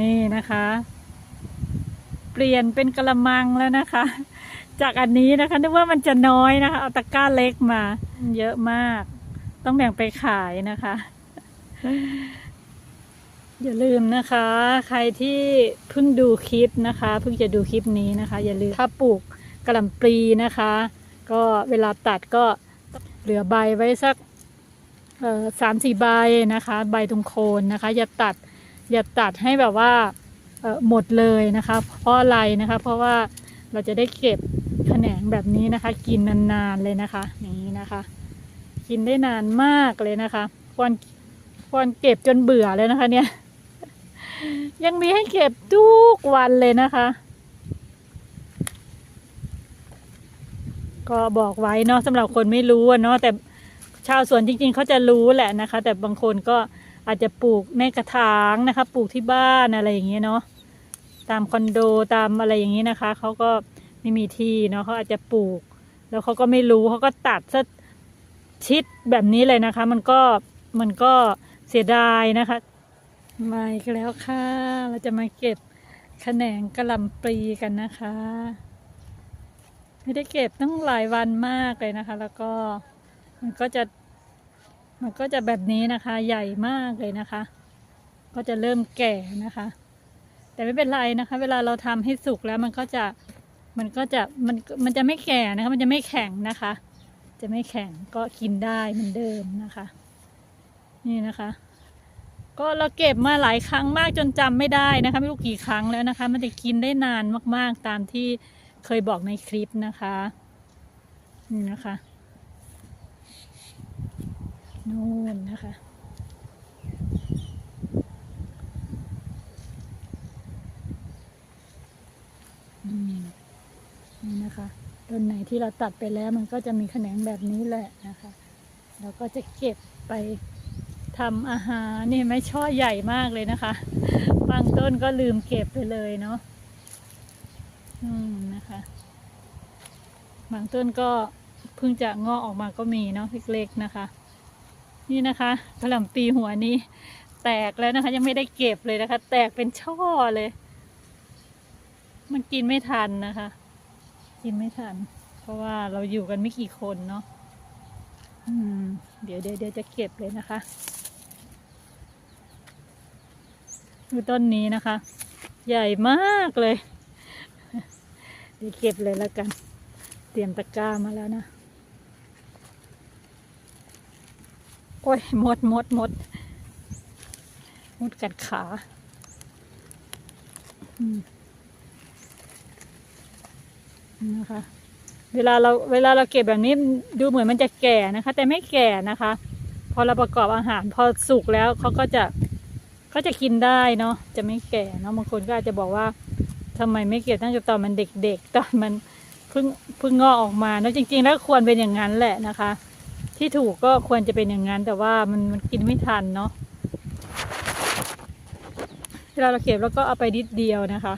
นี่นะคะ เปลี่ยนเป็นกระมังแล้วนะคะ จากอันนี้นะคะนึกว่ามันจะน้อยนะคะ เอาตะกร้าเล็กมา เยอะมาก ต้องแบ่งไปขายนะคะ อย่าลืมนะคะ ใครที่เพิ่งดูคลิปนะคะ เพิ่งจะดูคลิปนี้นะคะ อย่าลืมถ้าปลูกกระหล่ำปลีนะคะ ก็เวลาตัดก็เหลือใบไว้สักสามสี่ใบนะคะ ใบตรงโคนนะคะ อย่าตัด อย่าตัดให้แบบว่าหมดเลยนะคะ เพราะอะไรนะคะ เพราะว่าเราจะได้เก็บแขนงแบบนี้นะคะ กินนานๆเลยนะคะ อย่างนี้นะคะ กินได้นานมากเลยนะคะควรควรเก็บจนเบื่อเลยนะคะเนี่ย ยังมีให้เก็บทุกวันเลยนะคะ ก็บอกไว้เนาะสำหรับคนไม่รู้เนาะแต่ชาวสวนจริงๆเขาจะรู้แหละนะคะ แต่บางคนก็ อาจจะปลูกในกระถางนะคะ ปลูกที่บ้านอะไรอย่างเงี้ยเนาะตามคอนโดตามอะไรอย่างนี้นะคะเขาก็ไม่มีที่เนาะเขาอาจจะปลูก แล้วเขาก็ไม่รู้เขาก็ตัดซะชิดแบบนี้เลยนะคะ มันก็มันก็เสียดายนะคะมาอีกแล้วค่ะ เราจะมาเก็บแขนงกระลำปลีกันนะคะ ไม่ได้เก็บตั้งหลายวันมากเลยนะคะ แล้วก็มันก็จะ มันก็จะแบบนี้นะคะ ใหญ่มากเลยนะคะ ก็จะเริ่มแก่นะคะ แต่ไม่เป็นไรนะคะ เวลาเราทำให้สุกแล้วมันก็จะมันก็จะมันมันจะไม่แก่นะคะ มันจะไม่แข็งนะคะ จะไม่แข็งก็กินได้เหมือนเดิมนะคะ นี่นะคะ ก็เราเก็บมาหลายครั้งมากจนจำไม่ได้นะคะ ไม่รู้กี่ครั้งแล้วนะคะ มันจะกินได้นานมากๆตามที่เคยบอกในคลิปนะคะ นี่นะคะ นู่นนะคะอืมนี่นะคะต้นไหนที่เราตัดไปแล้วมันก็จะมีแขนงแบบนี้แหละนะคะเราก็จะเก็บไปทำอาหารนี่ไม่ช่อใหญ่มากเลยนะคะบางต้นก็ลืมเก็บไปเลยเนาะอืมนะคะบางต้นก็เพิ่งจะงอกออกมาก็มีเนาะเล็กๆนะคะ นี่นะคะกระหล่ำปีหัวนี้ แตกแล้วนะคะ ยังไม่ได้เก็บเลยนะคะ แตกเป็นช่อเลย มันกินไม่ทันนะคะ กินไม่ทัน เพราะว่าเราอยู่กันไม่กี่คนเนาะเดี๋ยวเดี๋ยวเดี๋ยวจะเก็บเลยนะคะดูต้นนี้นะคะ ใหญ่มากเลย เดี๋ยวเก็บเลยแล้วกัน เตรียมตะกร้ามาแล้วนะ โอ้ยมดมดมดมดกัดขานะคะ เวลาเราเวลาเราเก็บแบบนี้ดูเหมือนมันจะแก่นะคะ แต่ไม่แก่นะคะ พอเราประกอบอาหารพอสุกแล้วเขาก็จะก็จะกินได้เนาะจะไม่แก่เนาะบางคนก็อาจจะบอกว่าทำไมไม่เก็บตั้งแต่ตอนมันเด็กๆตอนมันเพิ่งเพิ่งงอกออกมาเนาะจริงๆ แล้วควรเป็นอย่างนั้นแหละนะคะ ที่ถูกก็ควรจะเป็นอย่างนั้น แต่ว่ามันมันกินไม่ทันเนาะเวลาเราเก็บแล้วก็เอาไปนิดเดียวนะคะ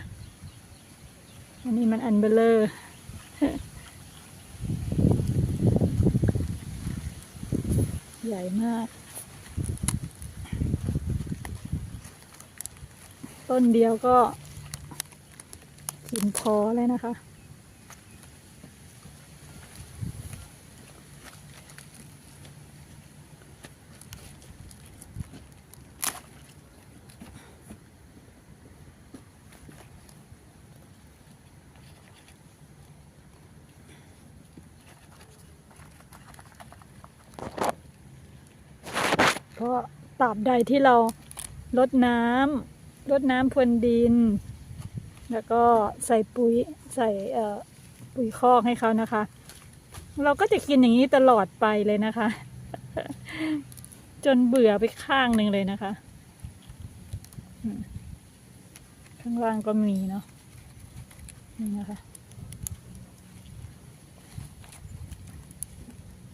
อันนี้มันอันเบลเลอร์ใหญ่มาก ต้นเดียวก็กินพอเลยนะคะ เพราะตราบใดที่เราลดน้ำลดน้ำพรวนดิน แล้วก็ใส่ปุ๋ยใส่ปุ๋ยคอกให้เขานะคะ เราก็จะกินอย่างนี้ตลอดไปเลยนะคะ จนเบื่อไปข้างหนึ่งเลยนะคะ ข้างล่างก็มีเนาะนี่นะคะ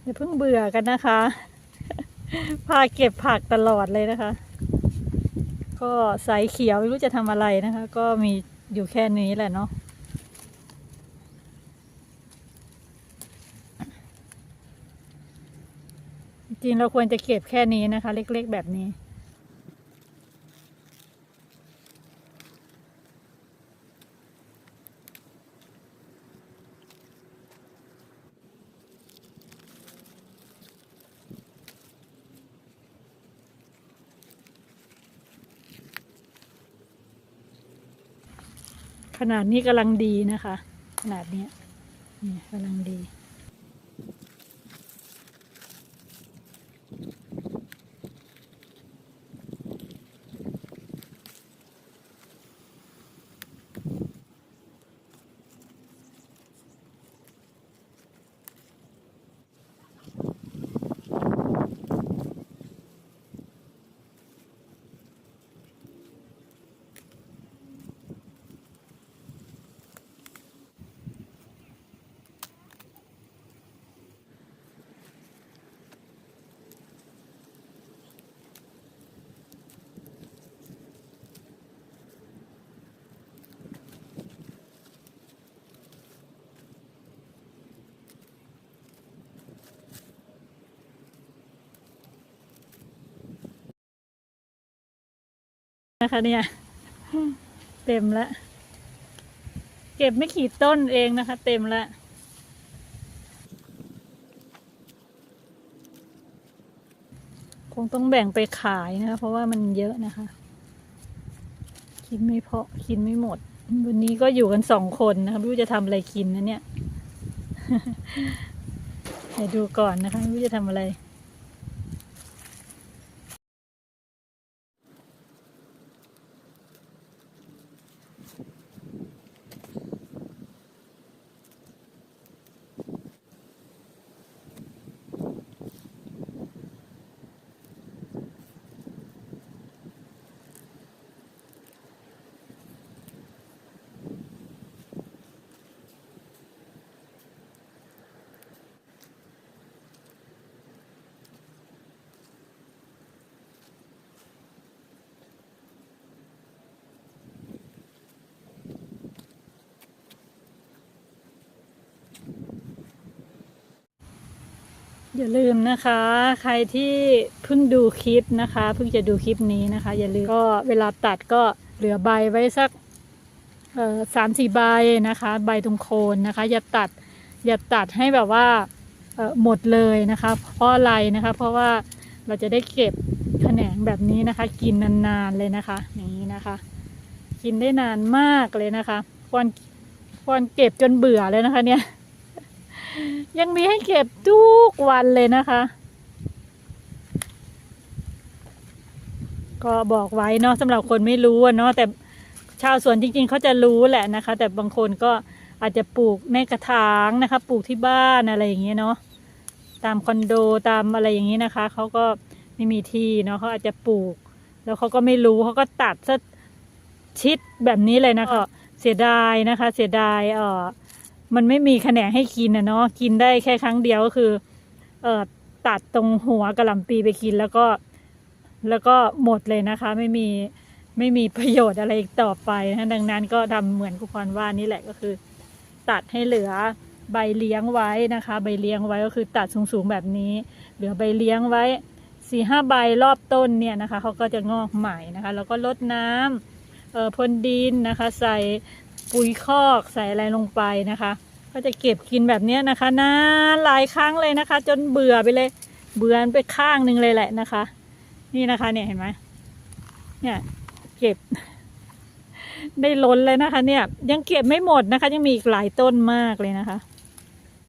อย่าเพิ่งเบื่อกันนะคะ พาเก็บผักตลอดเลยนะคะ ก็สายเขียวไม่รู้จะทำอะไรนะคะ ก็มีอยู่แค่นี้แหละเนาะจริงเราควรจะเก็บแค่นี้นะคะ เล็กๆแบบนี้ ขนาดนี้กำลังดีนะคะ ขนาดนี้นี่กำลังดี นะคะเนี่ย เต็มแล้วเก็บไม่กี่ต้นเองนะคะ เต็มแล้วคงต้องแบ่งไปขายนะคะ เพราะว่ามันเยอะนะคะ กินไม่พอกินไม่หมด วันนี้ก็อยู่กันสองคนนะคะไม่รู้จะทำอะไรกินนะเนี่ยเดี๋ยวดูก่อนนะคะไม่รู้จะทำอะไร อย่าลืมนะคะ ใครที่เพิ่งดูคลิปนะคะเพิ่งจะดูคลิปนี้นะคะ อย่าลืมก็เวลาตัดก็เหลือใบไว้สักสามสี่ใบนะคะ ใบตรงโคนนะคะ อย่าตัดอย่าตัดให้แบบว่าหมดเลยนะคะ เพราะอะไรนะคะ เพราะว่าเราจะได้เก็บแขนงแบบนี้นะคะ กินนานๆเลยนะคะนี้นะคะ กินได้นานมากเลยนะคะควรควรเก็บจนเบื่อเลยนะคะเนี่ย ยังมีให้เก็บทุกวันเลยนะคะ ก็บอกไว้เนาะสำหรับคนไม่รู้เนาะแต่ชาวสวนจริงๆเขาจะรู้แหละนะคะ แต่บางคนก็อาจจะปลูกในกระถางนะคะ ปลูกที่บ้านอะไรอย่างเงี้ยเนาะตามคอนโดตามอะไรอย่างนี้นะคะเขาก็ไม่มีที่เนาะเขาอาจจะปลูก แล้วเขาก็ไม่รู้เขาก็ตัดซะชิดแบบนี้เลยนะคะเสียดายนะคะ เสียดายเออ มันไม่มีแขนงให้กินนะเนาะกินได้แค่ครั้งเดียวก็คือ เอ่อตัดตรงหัวกระหล่ำปีไปกินแล้วก็ แล้วก็หมดเลยนะคะ ไม่มีไม่มีประโยชน์อะไรอีกต่อไปนะดังนั้นก็ทำเหมือนกุพรว่านี่แหละก็คือ ตัดให้เหลือใบเลี้ยงไว้นะคะ ใบเลี้ยงไว้ก็คือตัดสูงๆแบบนี้ เหลือใบเลี้ยงไว้สี่ห้าใบรอบต้นเนี่ยนะคะเขาก็จะงอกใหม่นะคะ แล้วก็ลดน้ำเอ่อพ่นดินนะคะ ใส่ปุ๋ยคอกใส่อะไรลงไปนะคะ ก็จะเก็บกินแบบนี้นะคะนานหลายครั้งเลยนะคะ จนเบื่อไปเลย เบื่อไปข้างหนึ่งเลยแหละนะคะ นี่นะคะเนี่ยเห็นไหมเนี่ยเก็บ ได้ล้นเลยนะคะ เนี่ย ยังเก็บไม่หมดนะคะ ยังมีอีกหลายต้นมากเลยนะคะ